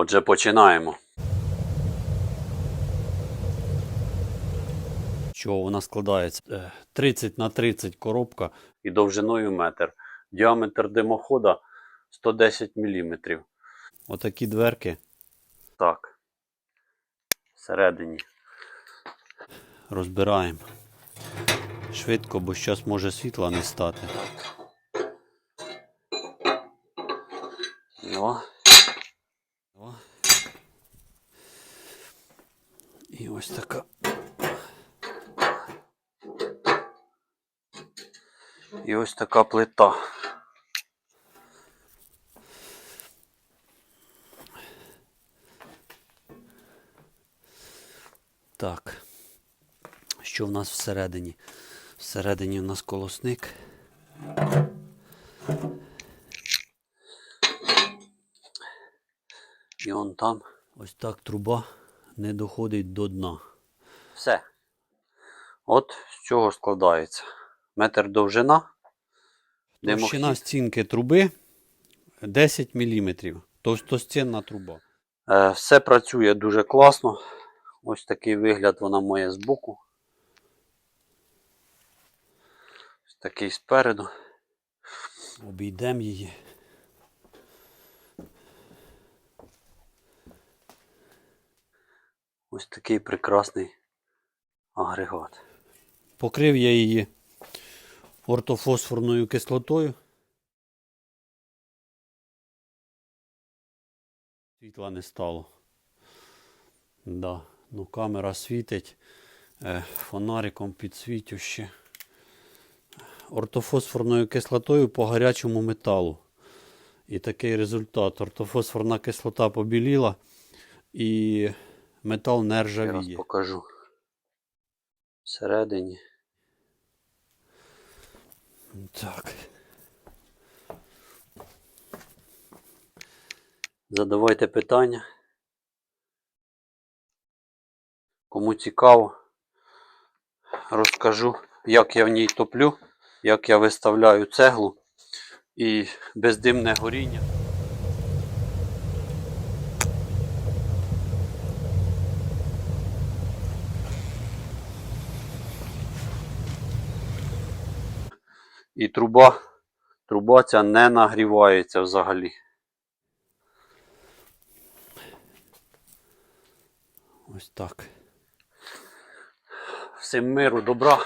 Отже, починаємо. Що вона складається? Е, 30 на 30 коробка і довжиною метр. Діаметр димохода 110 мм. Отакі дверки. Так. Всередині. Розбираємо. Швидко, бо зараз може світла не стати. О. І ось така. І ось така плита. Так. Що в нас всередині? Всередині в нас колосник. І он там ось так труба не доходить до дна. Все. От з чого складається. Метр довжина. Товщина стінки труби 10 мм. Товстостінна труба. Е, Все працює дуже класно. Ось такий вигляд вона має збоку. Ось такий спереду. Обійдемо її. Ось такий прекрасний агрегат. Покрив я її ортофосфорною кислотою. Світла не стало. Да. Ну, камера світить е, фонариком підсвітю ще. Ортофосфорною кислотою по гарячому металу. І такий результат. Ортофосфорна кислота побіліла і метал не Ще раз покажу. Всередині. Так. Задавайте питання. Кому цікаво, розкажу, як я в ній топлю, як я виставляю цеглу і бездимне горіння. І труба, труба ця не нагрівається взагалі. Ось так. Всім миру, добра.